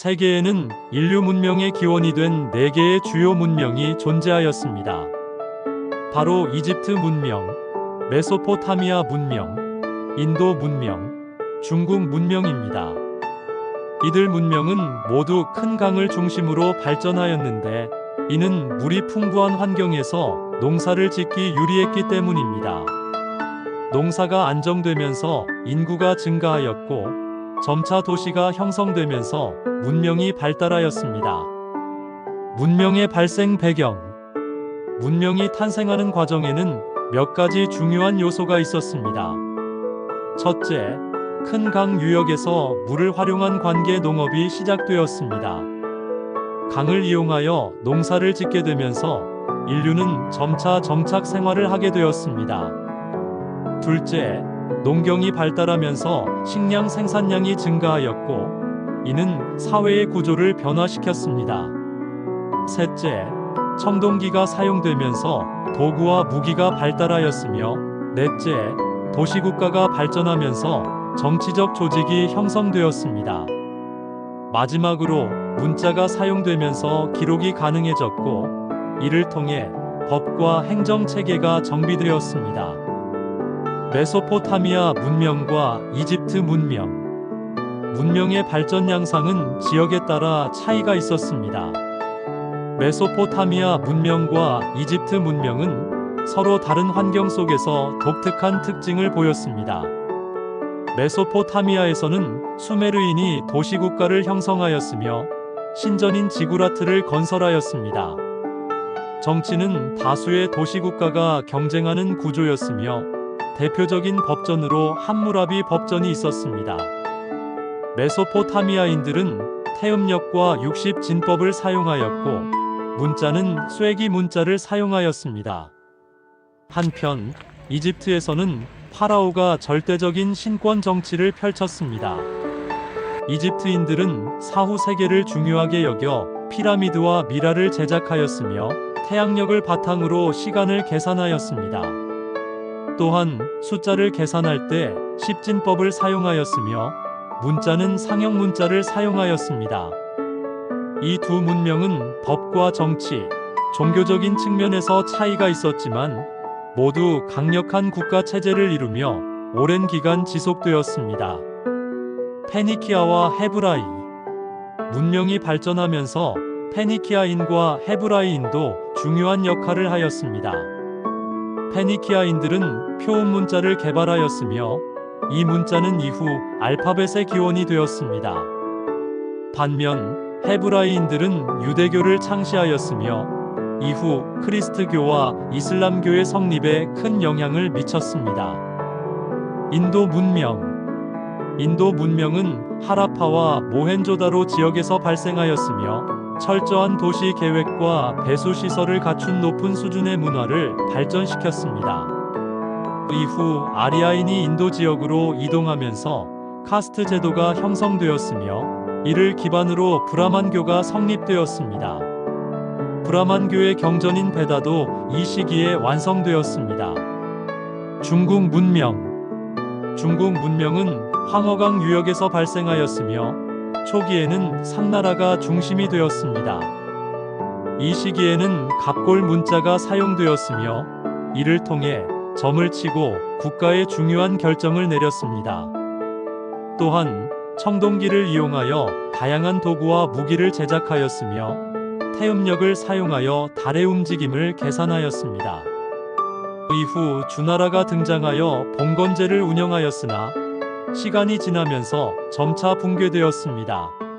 세계에는 인류 문명의 기원이 된네 개의 주요 문명이 존재하였습니다. 바로 이집트 문명, 메소포타미아 문명, 인도 문명, 중국 문명입니다. 이들 문명은 모두 큰 강을 중심으로 발전하였는데 이는 물이 풍부한 환경에서 농사를 짓기 유리했기 때문입니다. 농사가 안정되면서 인구가 증가하였고 점차 도시가 형성되면서 문명이 발달하였습니다. 문명의 발생 배경 문명이 탄생하는 과정에는 몇 가지 중요한 요소가 있었습니다. 첫째, 큰 강 유역에서 물을 활용한 관계 농업이 시작되었습니다. 강을 이용하여 농사를 짓게 되면서 인류는 점차 정착 생활을 하게 되었습니다. 둘째, 농경이 발달하면서 식량 생산량이 증가하였고, 이는 사회의 구조를 변화시켰습니다. 셋째, 청동기가 사용되면서 도구와 무기가 발달하였으며, 넷째, 도시국가가 발전하면서 정치적 조직이 형성되었습니다. 마지막으로 문자가 사용되면서 기록이 가능해졌고, 이를 통해 법과 행정 체계가 정비되었습니다. 메소포타미아 문명과 이집트 문명. 문명의 발전 양상은 지역에 따라 차이가 있었습니다. 메소포타미아 문명과 이집트 문명은 서로 다른 환경 속에서 독특한 특징을 보였습니다. 메소포타미아에서는 수메르인이 도시국가를 형성하였으며 신전인 지구라트를 건설하였습니다. 정치는 다수의 도시국가가 경쟁하는 구조였으며 대표적인 법전으로 함무라비 법전이 있었습니다. 메소포타미아인들은 태음력과 60 진법을 사용하였고 문자는 쇠기 문자를 사용하였습니다. 한편 이집트에서는 파라오가 절대적인 신권 정치를 펼쳤습니다. 이집트인들은 사후 세계를 중요하게 여겨 피라미드와 미라를 제작하였으며 태양력을 바탕으로 시간을 계산하였습니다. 또한 숫자를 계산할 때 십진법을 사용하였으며 문자는 상형 문자를 사용하였습니다. 이 두 문명은 법과 정치, 종교적인 측면에서 차이가 있었지만 모두 강력한 국가 체제를 이루며 오랜 기간 지속되었습니다. 페니키아와 헤브라이 문명이 발전하면서 페니키아인과 헤브라이인도 중요한 역할을 하였습니다. 페니키아인들은 표음 문자를 개발하였으며 이 문자는 이후 알파벳의 기원이 되었습니다. 반면 헤브라이인들은 유대교를 창시하였으며 이후 크리스트교와 이슬람교의 성립에 큰 영향을 미쳤습니다. 인도 문명 인도 문명은 하라파와 모헨조다로 지역에서 발생하였으며 철저한 도시 계획과 배수 시설을 갖춘 높은 수준의 문화를 발전시켰습니다. 이후 아리아인이 인도 지역으로 이동하면서 카스트 제도가 형성되었으며 이를 기반으로 브라만교가 성립되었습니다. 브라만교의 경전인 베다도 이 시기에 완성되었습니다. 중국 문명 중국 문명은 황허강 유역에서 발생하였으며 초기에는 상나라가 중심이 되었습니다. 이 시기에는 갑골 문자가 사용되었으며 이를 통해 점을 치고 국가의 중요한 결정을 내렸습니다. 또한 청동기를 이용하여 다양한 도구와 무기를 제작하였으며 태음력을 사용하여 달의 움직임을 계산하였습니다. 이후 주나라가 등장하여 봉건제를 운영하였으나 시간이 지나면서 점차 붕괴되었습니다.